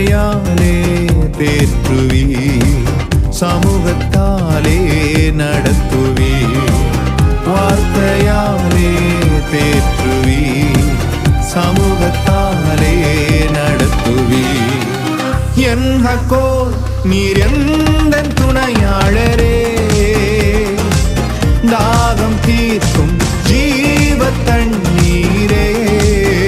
கிருபையாலே தேற்றுவி சமூகத்தாலே நடத்துவி வார்த்தையாலே தேற்றுவி சமூகத்தாலே நடத்துவி என் ஹக்கோல் நீர் எந்த துணையாளரே? தாகம் தீர்க்கும் ஜீ